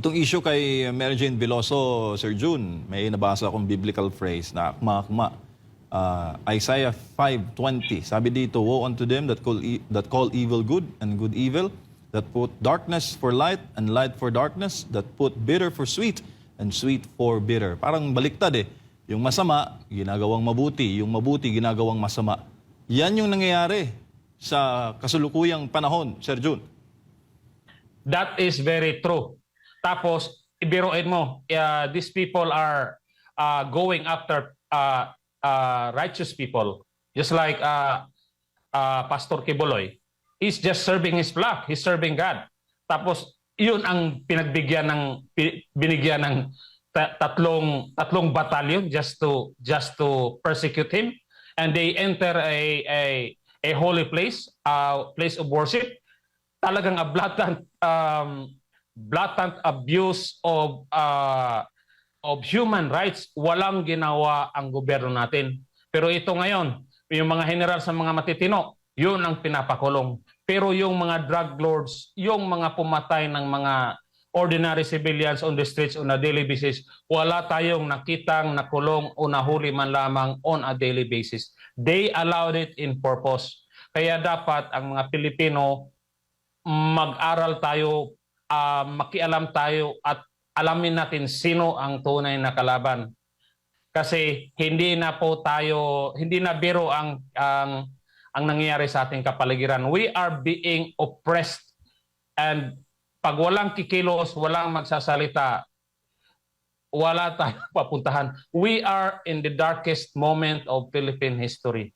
Itong issue kay Mary Jane Veloso, Sir June, may nabasa akong biblical phrase na akma-akma. Ah, Isaiah 5.20, sabi dito, Woe unto them that call, e- that call evil good and good evil, that put darkness for light and light for darkness, that put bitter for sweet and sweet for bitter. Parang baliktad eh. Yung masama, ginagawang mabuti. Yung mabuti, ginagawang masama. Yan yung nangyayari sa kasulukuyang panahon, Sir June. That is very true. Tapos, ibiruin mo, uh, these people are uh, going after uh, uh, righteous people. Just like uh, uh, Pastor Kibuloy. He's just serving his flock. He's serving God. Tapos, yun ang pinagbigyan ng, binigyan ng ta- tatlong, tatlong battalion just to, just to persecute him. And they enter a, a, a holy place, a place of worship talagang a blatant um, blatant abuse of uh, of human rights walang ginawa ang gobyerno natin. Pero ito ngayon yung mga general sa mga matitino yun ang pinapakulong. Pero yung mga drug lords yung mga pumatay ng mga ordinary civilians on the streets on a daily basis wala tayong nakitang nakulong o nahuli man lamang on a daily basis. They allowed it in purpose. Kaya dapat ang mga Pilipino mag-aral tayo, ah, makialam tayo at alamin natin sino ang tunay na kalaban. Kasi hindi na po tayo, hindi na biro ang ang ang nangyayari sa ating kapaligiran. We are being oppressed and pag walang kikilos, walang magsasalita, wala tayong papuntahan. We are in the darkest moment of Philippine history.